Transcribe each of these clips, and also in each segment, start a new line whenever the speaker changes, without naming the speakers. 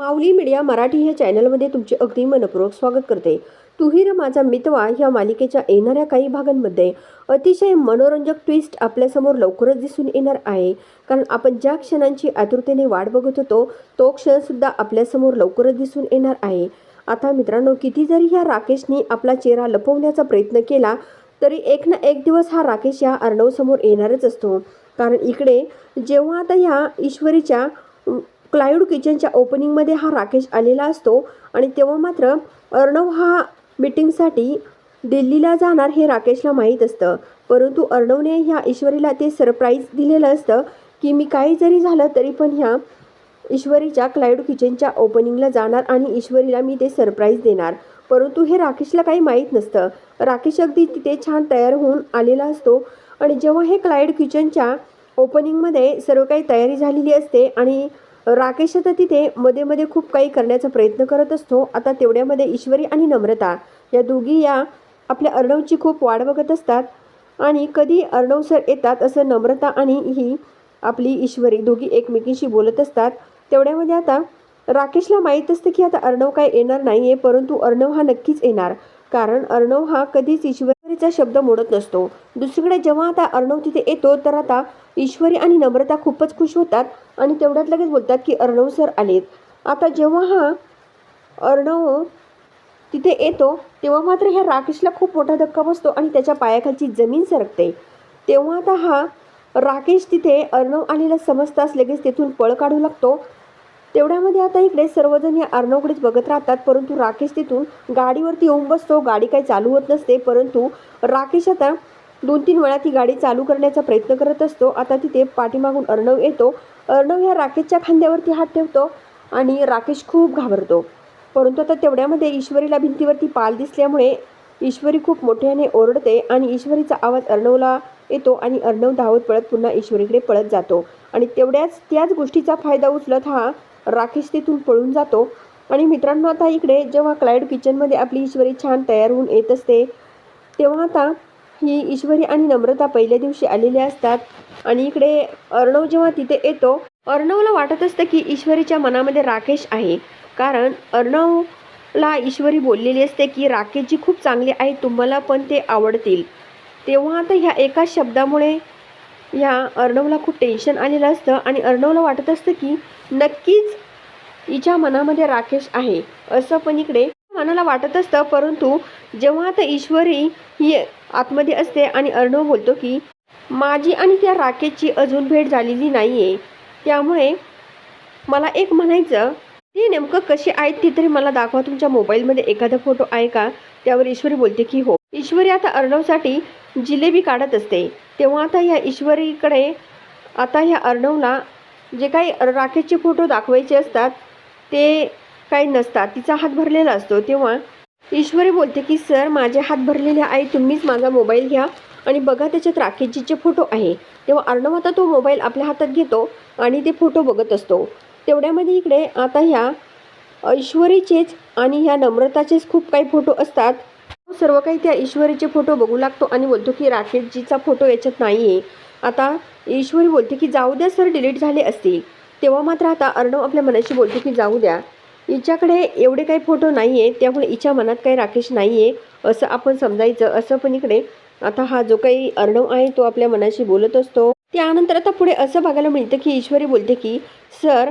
माऊली media Marathi या चॅनलमध्ये तुमचे अगदी मनपूर्वक स्वागत करते. तुहीर माझा मितवा ह्या मालिकेच्या येणाऱ्या काही भागांमध्ये अतिशय मनोरंजक ट्विस्ट आपल्यासमोर लवकरच दिसून येणार आहे. कारण आपण ज्या क्षणांची आतुरतेने वाट बघत होतो तो क्षणसुद्धा आपल्यासमोर लवकरच दिसून येणार आहे. आता मित्रांनो किती जरी ह्या राकेशनी आपला चेहरा लपवण्याचा प्रयत्न केला तरी एक ना एक दिवस हा राकेश या अर्णवसमोर येणारच असतो. कारण इकडे जेव्हा आता ह्या ईश्वरीच्या क्लाउड किचनच्या ओपनिंगमध्ये हा राकेश आलेला असतो आणि तेव्हा मात्र अर्णव हा मीटिंगसाठी दिल्लीला जाणार हे राकेशला माहीत असतं. परंतु अर्णवने ह्या ईश्वरीला ते सरप्राईज दिलेलं असतं की मी काही जरी झालं तरी पण ह्या ईश्वरीच्या क्लाउड किचनच्या ओपनिंगला जाणार आणि ईश्वरीला मी ते सरप्राईज देणार. परंतु हे राकेशला काही माहीत नसतं. राकेश अगदी तिथे छान तयार होऊन आलेला असतो आणि जेव्हा हे क्लाउड किचनच्या ओपनिंगमध्ये सर्व काही तयारी झालेली असते आणि राकेश आता तिथे मध्ये मध्ये खूप काही करण्याचा प्रयत्न करत असतो. आता तेवढ्यामध्ये ईश्वरी आणि नम्रता या दोघी या आपल्या अर्णवची खूप वाढ बघत असतात. आणि कधी अर्णव सर येतात असं नम्रता आणि ही आपली ईश्वरी दोघी एकमेकींशी बोलत असतात. तेवढ्यामध्ये आता राकेशला माहीत असतं की आता अर्णव काय येणार नाही आहे परंतु अर्णव हा नक्कीच येणार. कारण अर्णव हा कधीच ईश्वरीचा शब्द मोडत नसतो. दुसरीकडे जेव्हा आता अर्णव तिथे येतो तर आता ईश्वरी आणि नम्रता खूपच खुश होतात आणि तेवढ्यात लगेच बोलतात की अर्णव सर आलेत. आता जेव्हा हा अर्णव तिथे येतो तेव्हा मात्र ह्या राकेशला खूप मोठा धक्का बसतो आणि त्याच्या पायाखालची जमीन सरकते. तेव्हा आता हा राकेश तिथे अर्णव आलेला समजताच लगेच तेथून पळ काढू लागतो. तेवढ्यामध्ये आता इकडे सर्वजण या अर्णवकडेच बघत राहतात परंतु राकेश तिथून गाडीवरती येऊन बसतो. गाडी काही चालू होत नसते परंतु राकेश आता दोन तीन वेळा ती गाडी चालू करण्याचा प्रयत्न करत असतो. आता तिथे पाठीमागून अर्णव येतो. अर्णव ह्या राकेशच्या खांद्यावरती हात ठेवतो आणि राकेश खूप घाबरतो. परंतु आता तेवढ्यामध्ये ईश्वरीला भिंतीवरती पाल दिसल्यामुळे ईश्वरी खूप मोठ्याने ओरडते आणि ईश्वरीचा आवाज अर्णवला येतो आणि अर्णव धावत पळत पुन्हा ईश्वरीकडे पळत जातो. आणि तेवढ्याच त्याच गोष्टीचा फायदा उचलत हा राकेश तिथून पळून जातो. आणि मित्रांनो आता इकडे जेव्हा क्लाउड किचनमध्ये आपली ईश्वरी छान तयार होऊन येत असते तेव्हा आता ही ईश्वरी आणि नम्रता पहिल्या दिवशी आलेल्या असतात. आणि इकडे अर्णव जेव्हा तिथे येतो अर्णवला वाटत असतं की ईश्वरीच्या मनामध्ये राकेश आहे. कारण अर्णवला ईश्वरी बोललेली असते की राकेशजी खूप चांगले आहे तुम्हाला पण ते आवडतील. तेव्हा आता ह्या एका शब्दामुळे ह्या अर्णवला खूप टेन्शन आलेलं असतं आणि अर्णवला वाटत असतं की नक्कीच हिच्या मनामध्ये राकेश आहे. असं पण इकडे मनाला वाटत असतं परंतु जेव्हा आता ईश्वरी ही आतमध्ये असते आणि अर्णव बोलतो की माझी आणि त्या राकेशची अजून भेट झालेली नाही आहे त्यामुळे मला एक म्हणायचं ती नेमकं कशी आहेत ती तरी मला दाखवा. तुमच्या मोबाईलमध्ये एखादा फोटो आहे का? त्यावर ईश्वरी बोलते की हो. ईश्वरी आता अर्णवसाठी जिलेबी काढत असते. तेव्हा आता ह्या ईश्वरीकडे आता ह्या अर्णवला जे काही राकेशचे फोटो दाखवायचे असतात ते काही नसतात. तिचा हात भरलेला असतो. तेव्हा ईश्वरी बोलते की सर माझे हात भरलेले आहे. तुम्हीच माझा मोबाईल घ्या आणि बघा त्याच्यात राकेशजीचे फोटो आहे. तेव्हा अर्णव आता तो मोबाईल आपल्या हातात घेतो आणि ते फोटो बघत असतो. तेवढ्यामध्ये इकडे आता ह्या ऐश्वरीचेच आणि ह्या नम्रताचेच खूप काही फोटो असतात. सर्व काही त्या ईश्वरीचे फोटो बघू लागतो आणि बोलतो की राकेशजीचा फोटो याच्यात नाही आहे आता ईश्वरी बोलते की जाऊ द्या सर डिलीट झाले असतील. तेव्हा मात्र आता अर्णव आपल्या मनाशी बोलतो की जाऊ द्या. हिच्याकडे एवढे काही फोटो नाही आहे त्यामुळे हिच्या मनात काही राकेश नाही आहे असं आपण समजायचं. असं पण इकडे आता हा जो काही अर्णव आहे तो आपल्या मनाशी बोलत असतो. त्यानंतर आता पुढे असं बघायला मिळतं की ईश्वरी बोलते की सर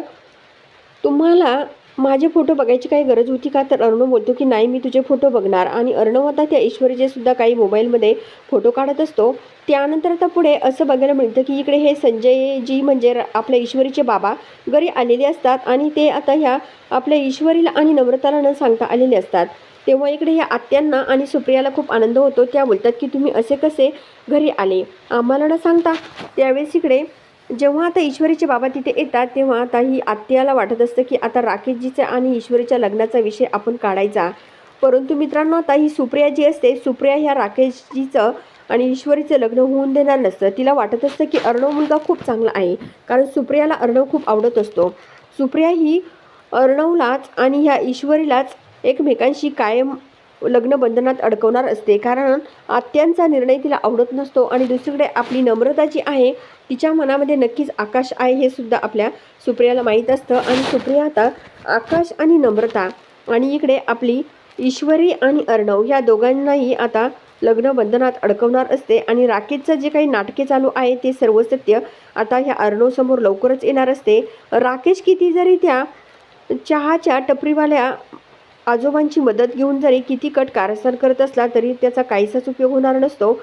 तुम्हाला माझे फोटो बघायची काही गरज होती का? तर अर्णव बोलतो की नाही मी तुझे फोटो बघणार. आणि अर्णव आता त्या ईश्वरीचे सुद्धा काही मोबाईलमध्ये फोटो काढत असतो. त्यानंतर आता पुढे असं बघायला मिळतं की इकडे हे संजय जी म्हणजे र- आपल्या ईश्वरीचे बाबा घरी आलेले असतात आणि ते आता ह्या आपल्या ईश्वरीला आणि नम्रताला न सांगता आलेले असतात. तेव्हा इकडे ह्या आत्यांना आणि सुप्रियाला खूप आनंद होतो. त्या बोलतात की तुम्ही असे कसे घरी आले? आम्हाला न सांगता? त्यावेळेस इकडे जेव्हा आता ईश्वरीचे बाबा तिथे येतात तेव्हा आता ही आत्याला वाटत असतं की आता राकेशजीचा आणि ईश्वरीच्या लग्नाचा विषय आपण काढायचा. परंतु मित्रांनो आता ही सुप्रिया जी असते सुप्रिया ह्या राकेशजीचं आणि ईश्वरीचं लग्न होऊन देणार नसतं. तिला वाटत असतं की अर्णव मुलगा खूप चांगला आहे कारण सुप्रियाला अर्णव खूप आवडत असतो. सुप्रिया ही अर्णवलाच आणि ह्या ईश्वरीलाच एकमेकांशी कायम लग्न बंधनात अडकवणार असते. कारण आत्यांचा निर्णय तिला आवडत नसतो आणि दुसरीकडे आपली नम्रता जी आहे तिच्या मनामध्ये नक्कीच आकाश आहे हे सुद्धा आपल्या सुप्रियाला माहीत असतं. आणि सुप्रिया आता आकाश आणि नम्रता आणि इकडे आपली ईश्वरी आणि अर्णव या दोघांनाही आता लग्न बंधनात अडकवणार असते. आणि राकेशचं जे काही नाटके चालू आहे ते सर्व सत्य आता ह्या अर्णवसमोर लवकरच येणार असते. राकेश किती जरी त्या चहाच्या टपरीवाल्या आजोबांची मदत घेऊन जरी किती कट कारस्थान करत असला तरी त्याचा काहीसाच उपयोग होणार नसतो.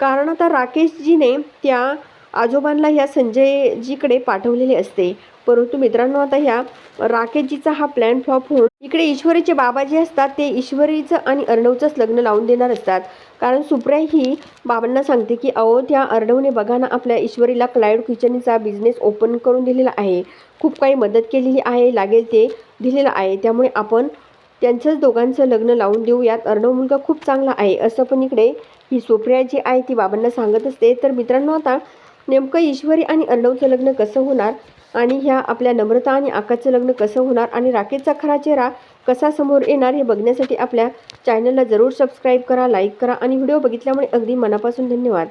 कारण आता राकेशजीने त्या आजोबांना ह्या संजयजीकडे पाठवलेले असते. परंतु मित्रांनो आता ह्या राकेशजीचा हा प्लॅन फ्लॉप होऊन इकडे ईश्वरीचे बाबा जे असतात ते ईश्वरीचं आणि अर्णवचंच लग्न लावून देणार असतात. कारण सुप्रिया ही बाबांना सांगते की अहो त्या अर्णवने बघा ना आपल्या ईश्वरीला क्लाइड किचनचा बिझनेस ओपन करून दिलेला आहे. खूप काही मदत केलेली आहे लागेल ते दिलेलं आहे. त्यामुळे आपण त्यांचंच दोघांचं लग्न लावून देऊ यात अर्णव मुलगा खूप चांगला आहे. असं पण इकडे ही सुप्रिया जी आहे ती बाबांना सांगत असते. तर मित्रांनो आता नेमकं ईश्वरी आणि अर्णवचं लग्न कसं होणार? आणि ह्या आपल्या नम्रता आणि आकाशचं लग्न कसं होणार? आणि राकेशचा खरा चेहरा कसा समोर येणार हे बघण्यासाठी आपल्या चॅनलला जरूर सबस्क्राईब करा लाईक करा आणि व्हिडिओ बघितल्यामुळे अगदी मनापासून धन्यवाद.